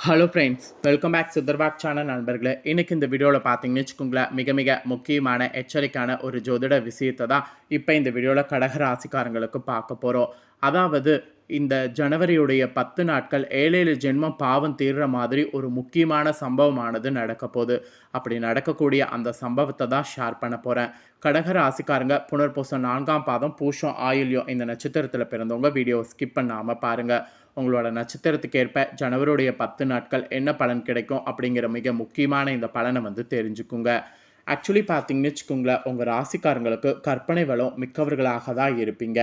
Hello friends welcome back Sundarbag channel நண்பர்களே. இன்றைக்கி இந்த வீடியோவில் பார்த்தீங்கன்னு வச்சுக்கோங்களேன் மிக மிக முக்கியமான எச்சரிக்கையான ஒரு ஜோதிட விஷயத்தை தான் இப்போ இந்த வீடியோவில் கடக ராசிக்காரங்களுக்கு பார்க்க போகிறோம் அதாவது இந்த ஜனவரியுடைய பத்து நாட்கள் ஏழேழு ஜென்மம் பாவம் தீர்ற மாதிரி ஒரு முக்கியமான சம்பவமானது நடக்க போகுது. அப்படி நடக்கக்கூடிய அந்த சம்பவத்தை தான் ஷேர் பண்ண போகிறேன் கடக ராசிக்காரங்க புனர்பூசம் நான்காம் பாதம் பூஷம் ஆயுள்யம் இந்த நட்சத்திரத்தில் பிறந்தவங்க வீடியோ ஸ்கிப் பண்ணாமல் பாருங்கள் உங்களோட நட்சத்திரத்துக்கு ஏற்ப ஜனவரியுடைய பத்து நாட்கள் என்ன பலன் கிடைக்கும் அப்படிங்கிற மிக முக்கியமான இந்த பலனை வந்து தெரிஞ்சுக்குங்க. ஆக்சுவலி பார்த்தீங்கன்னு வச்சுக்கோங்களேன் உங்கள் ராசிக்காரங்களுக்கு கற்பனை வளம் மிக்கவர்களாக தான் இருப்பீங்க.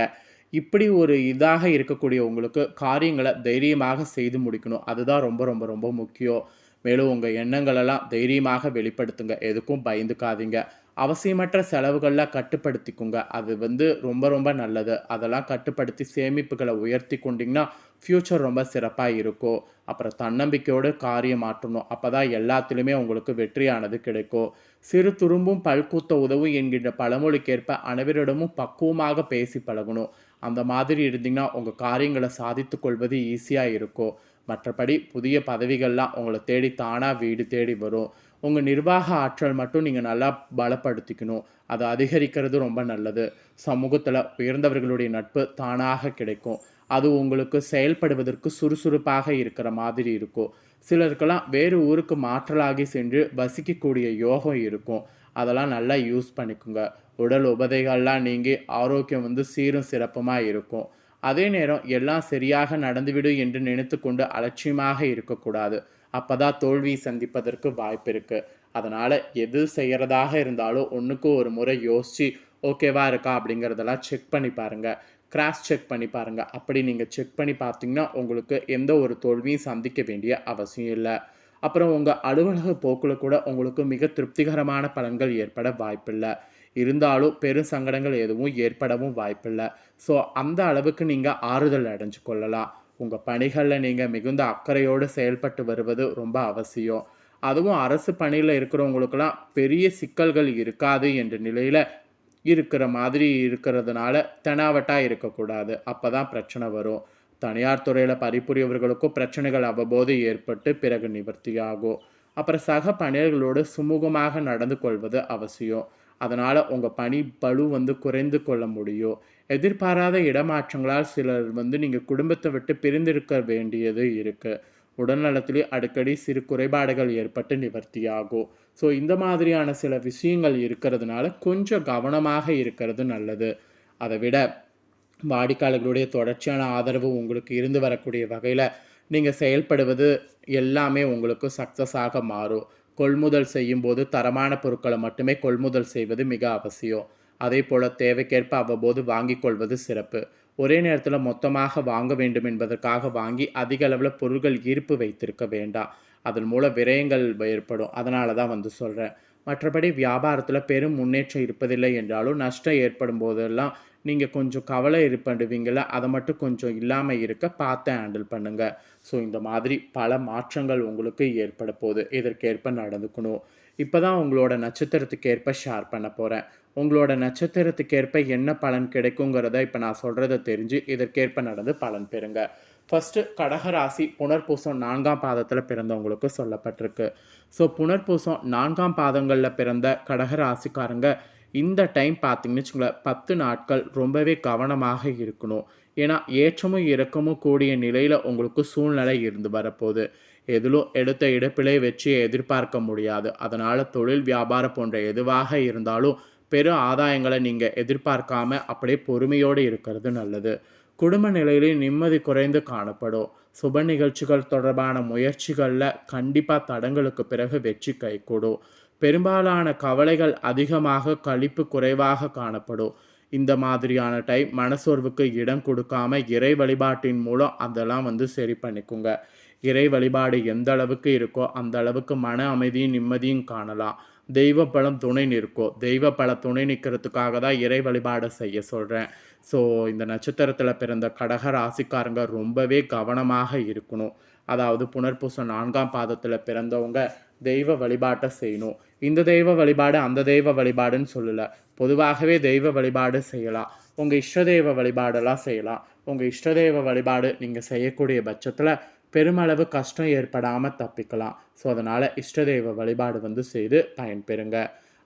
இப்படி ஒரு இதாக இருக்கக்கூடிய உங்களுக்கு காரியங்களை தைரியமாக செய்து முடிக்கணும். அதுதான் ரொம்ப ரொம்ப ரொம்ப முக்கியம். மேலும் உங்கள் எண்ணங்களெல்லாம் தைரியமாக வெளிப்படுத்துங்க. எதுக்கும் பயந்துக்காதீங்க. அவசியமற்ற செலவுகளில் கட்டுப்படுத்திக்குங்க. அது வந்து ரொம்ப ரொம்ப நல்லது. அதெல்லாம் கட்டுப்படுத்தி சேமிப்புகளை உயர்த்தி கொண்டிங்கன்னா ஃப்யூச்சர் ரொம்ப சிறப்பாக இருக்கும். அப்புறம் தன்னம்பிக்கையோடு காரியம் மாற்றணும் அப்போ தான் எல்லாத்துலேயுமே உங்களுக்கு வெற்றியானது கிடைக்கும். சிறு துரும்பும் பல்கூத்த உதவும் என்கின்ற பழமொழிக்கேற்ப அனைவரிடமும் பக்குவமாக பேசி பழகணும். அந்த மாதிரி இருந்தீங்கன்னா உங்கள் காரியங்களை சாதித்து கொள்வது ஈஸியாக இருக்கும். மற்றபடி புதிய பதவிகள்லாம் உங்களை தேடி தானாக வீடு தேடி வரும். உங்கள் நிர்வாக ஆற்றல் மட்டும் நீங்கள் நல்லா பலப்படுத்திக்கணும். அதை அதிகரிக்கிறது ரொம்ப நல்லது. சமூகத்தில் உயர்ந்தவர்களுடைய நட்பு தானாக கிடைக்கும். அது உங்களுக்கு செயல்படுவதற்கு சுறுசுறுப்பாக இருக்கிற மாதிரி இருக்கும். சிலருக்கெல்லாம் வேறு ஊருக்கு மாற்றலாகி சென்று வசிக்கக்கூடிய யோகம் இருக்கும். அதெல்லாம் நல்லா யூஸ் பண்ணிக்கோங்க. உடல் உபதைகள்லாம் நீங்கி ஆரோக்கியம் வந்து சீரும் சிறப்புமாக இருக்கும். அதே நேரம் எல்லாம் சரியாக நடந்துவிடும் என்று நினைத்து கொண்டு அலட்சியமாக இருக்கக்கூடாது. அப்போ தான் தோல்வி சந்திப்பதற்கு வாய்ப்பு இருக்குது அதனால் எது செய்கிறதாக இருந்தாலும் ஒன்றுக்கு ஒரு முறை யோசித்து ஓகேவா இருக்கா அப்படிங்கிறதெல்லாம் செக் பண்ணி பாருங்கள் கிராஸ் செக் பண்ணி பாருங்கள் அப்படி நீங்கள் செக் பண்ணி பார்த்தீங்கன்னா உங்களுக்கு எந்த ஒரு தோல்வியும் சந்திக்க வேண்டிய அவசியம் இல்லை. அப்புறம் உங்கள் அலுவலக போக்கில் கூட உங்களுக்கு மிக திருப்திகரமான பலன்கள் ஏற்பட வாய்ப்பில்லை. இருந்தாலும் பெரும் சங்கடங்கள் எதுவும் ஏற்படவும் வாய்ப்பில்லை. ஸோ அந்த அளவுக்கு நீங்கள் ஆறுதல் அடைஞ்சு கொள்ளலாம். உங்கள் பணிகளில் நீங்கள் மிகுந்த அக்கறையோடு செயல்பட்டு வருவது ரொம்ப அவசியம். அதுவும் அரசு பணியில் இருக்கிறவங்களுக்கெல்லாம் பெரிய சிக்கல்கள் இருக்காது என்ற நிலையில் இருக்கிற மாதிரி இருக்கிறதுனால தெனாவட்டாக இருக்கக்கூடாது. அப்போ தான் பிரச்சனை வரும். தனியார் துறையில் பணிபுரியவர்களுக்கும் பிரச்சனைகள் அவ்வப்போது ஏற்பட்டு பிறகு நிவர்த்தியாகும். அப்புறம் சக பணியர்களோடு சுமூகமாக நடந்து கொள்வது அவசியம். அதனால் உங்கள் பணி பலு வந்து குறைந்து கொள்ள முடியும். எதிர்பாராத இடமாற்றங்களால் சிலர் வந்து நீங்கள் குடும்பத்தை விட்டு பிரிந்திருக்க வேண்டியது இருக்குது உடல்நலத்திலே அடிக்கடி சிறு குறைபாடுகள் ஏற்பட்டு நிவர்த்தியாகும். ஸோ இந்த மாதிரியான சில விஷயங்கள் இருக்கிறதுனால கொஞ்சம் கவனமாக இருக்கிறது நல்லது. அதை விட வாடிக்கையாளர்களுடைய தொடர்ச்சியான ஆதரவு உங்களுக்கு இருந்து வரக்கூடிய வகையில் நீங்கள் செயல்படுவது எல்லாமே உங்களுக்கு சக்ஸஸாக மாறும். கொள்முதல் செய்யும்போது தரமான பொருட்களை மட்டுமே கொள்முதல் செய்வது மிக அவசியம். அதே போல் தேவைக்கேற்ப அவ்வப்போது வாங்கிக் கொள்வது சிறப்பு. ஒரே நேரத்தில் மொத்தமாக வாங்க வேண்டும் என்பதற்காக வாங்கி அதிக அளவில் பொருட்கள் ஈர்ப்பு வைத்திருக்க வேண்டாம். அதன் மூலம் விரயங்கள் ஏற்படும். அதனால தான் வந்து சொல்கிறேன் மற்றபடி வியாபாரத்தில் பெரும் முன்னேற்றம் இருப்பதில்லை என்றாலும் நஷ்டம் ஏற்படும் போதெல்லாம் நீங்கள் கொஞ்சம் கவலை இருப்படுவீங்கள அதை மட்டும் கொஞ்சம் இல்லாமல் இருக்க பார்த்து ஹேண்டில் பண்ணுங்கள் ஸோ இந்த மாதிரி பல மாற்றங்கள் உங்களுக்கு ஏற்பட போகுது. இதற்கேற்ப நடந்துக்கணும். இப்போ தான் உங்களோட நட்சத்திரத்துக்கேற்ப ஷேர் பண்ண போகிறேன் உங்களோட நட்சத்திரத்துக்கு ஏற்ப என்ன பலன் கிடைக்குங்கிறத இப்போ நான் சொல்கிறத தெரிஞ்சு இதற்கேற்ப நடந்து பலன் பெறுங்க. ஃபஸ்ட்டு கடகராசி புனர்பூசம் நான்காம் பாதத்தில் பிறந்தவங்களுக்கு சொல்லப்பட்டிருக்கு. ஸோ புனர்பூசம் நான்காம் பாதங்களில் பிறந்த கடகராசிக்காரங்க இந்த டைம் பார்த்தீங்கன்னு வச்சுங்களேன் பத்து நாட்கள் ரொம்பவே கவனமாக இருக்கணும். ஏன்னா ஏற்றமும் இறக்கமும் கூடிய நிலையில் உங்களுக்கு சூழ்நிலை இருந்து வரப்போகுது. எதிலும் எடுத்த இடப்பிலே வச்சு எதிர்பார்க்க முடியாது. அதனால் தொழில் வியாபாரம் போன்ற எதுவாக இருந்தாலும் பெரும் ஆதாயங்களை நீங்கள் எதிர்பார்க்காம அப்படியே பொறுமையோடு இருக்கிறது நல்லது. குடும்ப நிலையிலே நிம்மதி குறைந்து காணப்படும். சுப நிகழ்ச்சிகள் தொடர்பான முயற்சிகளில் கண்டிப்பாக தடங்களுக்கு பிறகு வெற்றி கைகூடும். பெரும்பாலான கவலைகள் அதிகமாக கழிப்பு குறைவாக காணப்படும். இந்த மாதிரியான டைம் மனசோர்வுக்கு இடம் கொடுக்காம இறை வழிபாட்டின் மூலம் அதெல்லாம் வந்து சரி பண்ணிக்கோங்க. இறை வழிபாடு எந்த அளவுக்கு இருக்கோ அந்த அளவுக்கு மன அமைதியும் நிம்மதியும் காணலாம். தெய்வ பலம் துணை நிற்கும் தெய்வ பல துணை நிற்கிறதுக்காக தான் இறை வழிபாடு செய்ய சொல்கிறேன் ஸோ இந்த நட்சத்திரத்தில் பிறந்த கடக ராசிக்காரங்க ரொம்பவே கவனமாக இருக்கணும். அதாவது புனர்பூசம் நான்காம் பாதத்தில் பிறந்தவங்க தெய்வ வழிபாட்டை செய்யணும். இந்த தெய்வ வழிபாடு அந்த தெய்வ வழிபாடுன்னு சொல்லலை. பொதுவாகவே தெய்வ வழிபாடு செய்யலாம். உங்கள் இஷ்ட தெய்வ வழிபாடெல்லாம் செய்யலாம். உங்கள் இஷ்ட தெய்வ வழிபாடு நீங்கள் செய்யக்கூடிய பட்சத்தில் பெருமளவு கஷ்டம் ஏற்படாமல் தப்பிக்கலாம். ஸோ அதனால் இஷ்டதெய்வ வழிபாடு வந்து செய்து பயன்பெறுங்க.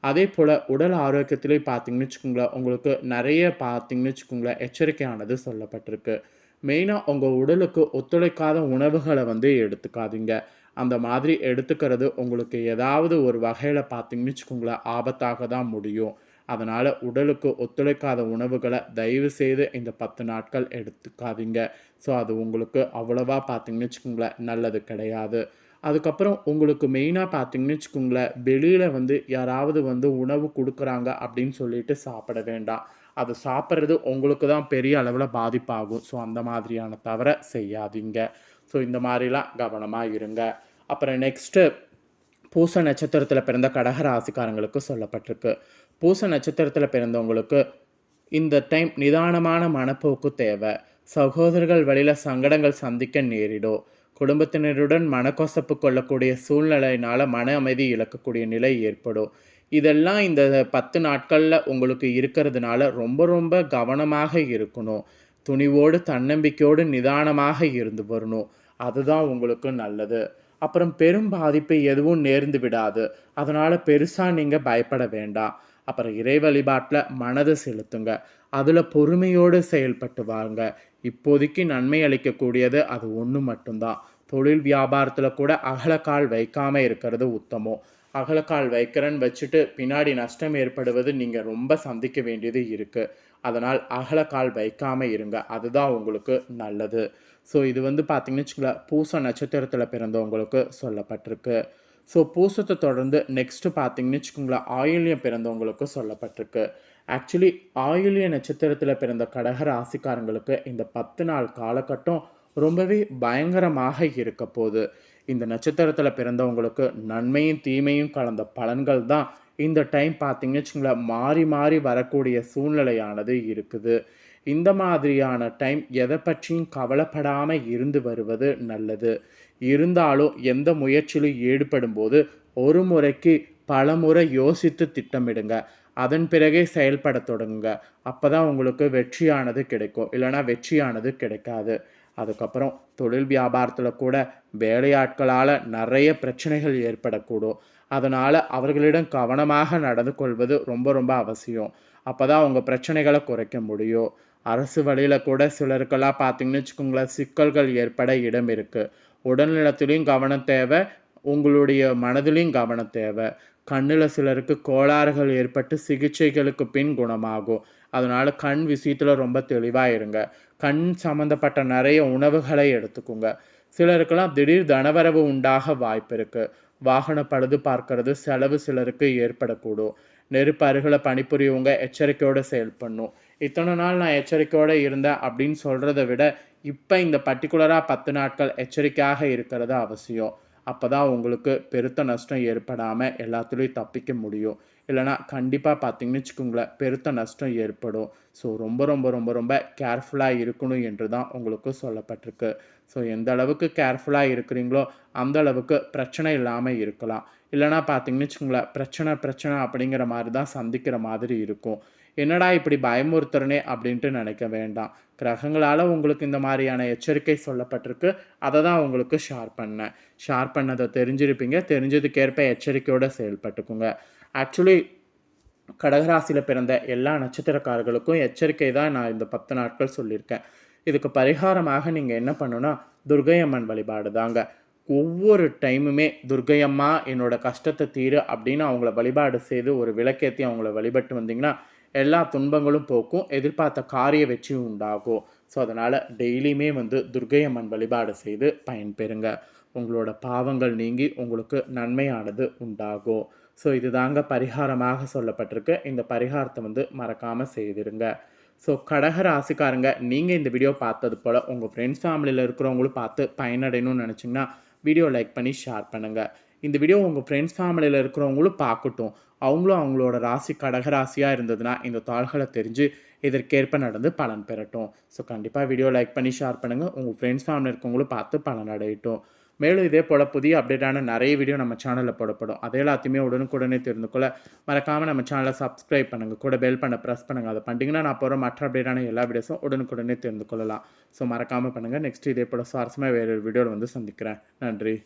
அதே போல் உடல் ஆரோக்கியத்திலே பார்த்தீங்கன்னு வச்சுக்கோங்களேன் உங்களுக்கு நிறைய பார்த்தீங்கன்னு வச்சுக்கோங்களேன் எச்சரிக்கையானது சொல்லப்பட்டிருக்கு. மெயினாக உங்கள் உடலுக்கு ஒத்துழைக்காத உணவுகளை வந்து எடுத்துக்காதீங்க. அந்த மாதிரி எடுத்துக்கிறது உங்களுக்கு ஏதாவது ஒரு வகையில் பார்த்தீங்கன்னு வச்சுக்கோங்களேன் ஆபத்தாக தான் முடியும். அதனால் உடலுக்கு ஒத்துழைக்காத உணவுகளை தயவு செய்து இந்த பத்து நாட்கள் எடுத்துக்காதீங்க. ஸோ அது உங்களுக்கு அவ்வளோவா பார்த்தீங்கன்னு வச்சுக்கோங்களேன் நல்லது கிடையாது. அதுக்கப்புறம் உங்களுக்கு மெயினாக பார்த்தீங்கன்னு வச்சுக்கோங்களேன் வெளியில் வந்து யாராவது வந்து உணவு கொடுக்குறாங்க அப்படின்னு சொல்லிட்டு சாப்பிட வேண்டாம். அது சாப்பிட்றது உங்களுக்கு தான் பெரிய அளவில் பாதிப்பாகும். ஸோ அந்த மாதிரியான தவிர செய்யாதீங்க. ஸோ இந்த மாதிரிலாம் கவனமாக இருங்க. அப்புறம் நெக்ஸ்ட்டு பூச நட்சத்திரத்தில் பிறந்த கடக ராசிக்காரங்களுக்கு சொல்லப்பட்டிருக்கு. பூச நட்சத்திரத்தில் பிறந்தவங்களுக்கு இந்த டைம் நிதானமான மனப்போக்கு தேவை. சகோதரர்கள் வழியில் சங்கடங்கள் சந்திக்க நேரிடும். குடும்பத்தினருடன் மனக்கொசப்பு கொள்ளக்கூடிய சூழ்நிலையினால் மன அமைதி இழக்கக்கூடிய நிலை ஏற்படும். இதெல்லாம் இந்த பத்து நாட்களில் உங்களுக்கு இருக்கிறதுனால ரொம்ப ரொம்ப கவனமாக இருக்கணும். துணிவோடு தன்னம்பிக்கையோடு நிதானமாக இருந்து வரணும். அதுதான் உங்களுக்கு நல்லது. அப்புறம் பெரும் பாதிப்பு எதுவும் நேர்ந்து விடாது. அதனால் பெருசாக நீங்கள் பயப்பட வேண்டாம். அப்புறம் இறை வழிபாட்டில் மனதை செலுத்துங்க. அதில் பொறுமையோடு செயல்பட்டு வாங்க இப்போதைக்கு நன்மை அளிக்கக்கூடியது அது ஒன்று மட்டும்தான். தொழில் வியாபாரத்தில் கூட அகலக்கால் வைக்காமல் இருக்கிறது உத்தமம். அகலக்கால் வைக்கிறேன்னு வச்சுட்டு பின்னாடி நஷ்டம் ஏற்படுவது நீங்கள் ரொம்ப சந்திக்க வேண்டியது இருக்குது அதனால் அகலக்கால் வைக்காமல் இருங்க. அதுதான் உங்களுக்கு நல்லது. ஸோ இது வந்து பார்த்திங்கன்னு வச்சுக்கோங்களேன் பூச நட்சத்திரத்தில் பிறந்தவங்களுக்கு சொல்லப்பட்டிருக்கு. ஸோ பூசத்தை தொடர்ந்து நெக்ஸ்ட்டு பார்த்தீங்கன்னு வச்சுக்கோங்களேன் ஆயுள்யம் பிறந்தவங்களுக்கு சொல்லப்பட்டிருக்கு. ஆக்சுவலி ஆயுள்ய நட்சத்திரத்தில் பிறந்த கடக ராசிக்காரங்களுக்கு இந்த பத்து நாள் காலகட்டம் ரொம்பவே பயங்கரமாக இருக்க போகுது. இந்த நட்சத்திரத்தில் பிறந்தவங்களுக்கு நன்மையும் தீமையும் கலந்த பலன்கள் தான் இந்த டைம் பார்த்தீங்கன்னு வச்சுங்களேன் மாறி மாறி வரக்கூடிய சூழ்நிலையானது இருக்குது. இந்த மாதிரியான டைம் எதை பற்றியும் கவலைப்படாமல் இருந்து வருவது நல்லது. இருந்தாலும் எந்த முயற்சியிலும் ஈடுபடும் போது ஒரு முறைக்கு பல முறை யோசித்து திட்டமிடுங்க. அதன் பிறகே செயல்பட தொடங்குங்க. அப்போ தான் உங்களுக்கு வெற்றியானது கிடைக்கும். இல்லைனா வெற்றியானது கிடைக்காது. அதுக்கப்புறம் தொழில் வியாபாரத்தில் கூட வேலையாட்களால் நிறைய பிரச்சனைகள் ஏற்படக்கூடும். அதனால் அவர்களிடம் கவனமாக நடந்து கொள்வது ரொம்ப ரொம்ப அவசியம். அப்போ தான் அவங்க பிரச்சனைகளை குறைக்க முடியும். அரசு வழியில் கூட சிலருக்கெல்லாம் பார்த்தீங்கன்னு வச்சுக்கோங்களேன் சிக்கல்கள் ஏற்பட இடம் இருக்குது உடல்நலத்துலேயும் கவனம் தேவை உங்களுடைய மனதிலையும் கவனம் தேவை. கண்ணில் சிலருக்கு கோளாறுகள் ஏற்பட்டு சிகிச்சைகளுக்கு பின் குணமாகும். அதனால் கண் விஷயத்தில் ரொம்ப தெளிவாக இருங்க. கண் சம்மந்தப்பட்ட நிறைய உணவுகளை எடுத்துக்கோங்க. சிலருக்கெல்லாம் திடீர் தனவரவு உண்டாக வாய்ப்பு இருக்குது வாகன பழுது பார்க்கறது செலவு சிலருக்கு ஏற்படக்கூடும். நெருப்பு அருகில் பணிபுரியவங்க எச்சரிக்கையோடு செயல்படணும். இத்தனை நாள் நான் எச்சரிக்கையோடு இருந்தேன் அப்படின்னு சொல்கிறத விட இப்போ இந்த பர்டிகுலராக பத்து நாட்கள் எச்சரிக்கையாக இருக்கிறது அவசியம். அப்போ தான் உங்களுக்கு பெருத்த நஷ்டம் ஏற்படாமல் எல்லாத்துலேயும் தப்பிக்க முடியும். இல்லைனா கண்டிப்பாக பார்த்தீங்கன்னு வச்சுக்கோங்களேன் பெருத்த நஷ்டம் ஏற்படும். ஸோ ரொம்ப ரொம்ப ரொம்ப ரொம்ப கேர்ஃபுல்லாக இருக்கணும் என்று தான் உங்களுக்கு சொல்லப்பட்டிருக்கு. ஸோ எந்த அளவுக்கு கேர்ஃபுல்லாக இருக்கிறீங்களோ அந்த அளவுக்கு பிரச்சனை இல்லாமல் இருக்கலாம். இல்லைனா பார்த்தீங்கன்னு வச்சுக்கோங்களேன் பிரச்சனை பிரச்சனை அப்படிங்கிற மாதிரி தான் சந்திக்கிற மாதிரி இருக்கும். என்னடா இப்படி பயமுறுத்துறனே அப்படின்ட்டு நினைக்க வேண்டாம். கிரகங்களால் உங்களுக்கு இந்த மாதிரியான எச்சரிக்கை சொல்லப்பட்டிருக்கு. அதை தான் உங்களுக்கு ஷேர் பண்ணேன். ஷேர் பண்ணதை தெரிஞ்சிருப்பீங்க. தெரிஞ்சதுக்கேற்ப எச்சரிக்கையோடு செயல்பட்டுக்குங்க. ஆக்சுவலி கடகராசியில் பிறந்த எல்லா நட்சத்திரக்காரர்களுக்கும் எச்சரிக்கை தான் நான் இந்த பத்து நாட்கள் சொல்லியிருக்கேன். இதுக்கு பரிகாரமாக நீங்கள் என்ன பண்ணுன்னா துர்கையம்மன் வழிபாடு தாங்க. ஒவ்வொரு டைமுமே துர்கையம்மா என்னோட கஷ்டத்தை தீரு அப்படின்னு அவங்கள வழிபாடு செய்து ஒரு விளக்கேற்றி அவங்கள வழிபட்டு வந்தீங்கன்னா எல்லா துன்பங்களும் போக்கும் எதிர்பார்த்த காரிய வெற்றியும் உண்டாகும். ஸோ அதனால் டெய்லியுமே வந்து துர்கையம்மன் வழிபாடு செய்து பயன்பெறுங்க. உங்களோட பாவங்கள் நீங்கி உங்களுக்கு நன்மையானது உண்டாகும். ஸோ இதுதாங்க பரிகாரமாக சொல்லப்பட்டிருக்கு. இந்த பரிகாரத்தை வந்து மறக்காமல் செய்திருங்க. ஸோ கடக ராசிக்காரங்க நீங்கள் இந்த வீடியோ பார்த்தது போல் உங்கள் ஃப்ரெண்ட்ஸ் ஃபேமிலியில் இருக்கிறவங்களும் பார்த்து பயனடையணும்னு நினச்சிங்கன்னா வீடியோ லைக் பண்ணி ஷேர் பண்ணுங்கள் இந்த வீடியோ உங்கள் ஃப்ரெண்ட்ஸ் ஃபேமிலியில் இருக்கிறவங்களும் பார்க்கட்டும். அவங்களும் அவங்களோட ராசி கடக ராசியாக இருந்ததுன்னா இந்த தாள்களை தெரிஞ்சு இதற்கேற்ப நடந்து பலன் பெறட்டும். ஸோ கண்டிப்பாக வீடியோ லைக் பண்ணி ஷேர் பண்ணுங்கள் உங்கள் ஃப்ரெண்ட்ஸ் ஃபேமிலி இருக்கவங்களும் பார்த்து பலன் அடையட்டும். மேலும் இதே போல் புதிய அப்டேட்டான நிறைய வீடியோ நம்ம சேனலில் போடப்படும். அதை எல்லாத்தையுமே உடனுக்குடனே தெரிந்து கொள்ள மறக்காமல் நம்ம சேனலை சப்ஸ்கிரைப் பண்ணுங்கள் கூட பெல் பண்ண ப்ரெஸ் பண்ணுங்கள் அதை பண்ணிங்கன்னா நான் போகிற மற்ற அப்டேட்டான எல்லா வீடியோஸும் உடனுக்குடனே தெரிந்து கொள்ளலாம். ஸோ மறக்காமல் பண்ணுங்கள் நெக்ஸ்ட் இதே போல் சுவாரஸ்யமாக வேறு ஒரு வீடியோவில் வந்து சந்திக்கிறேன். நன்றி.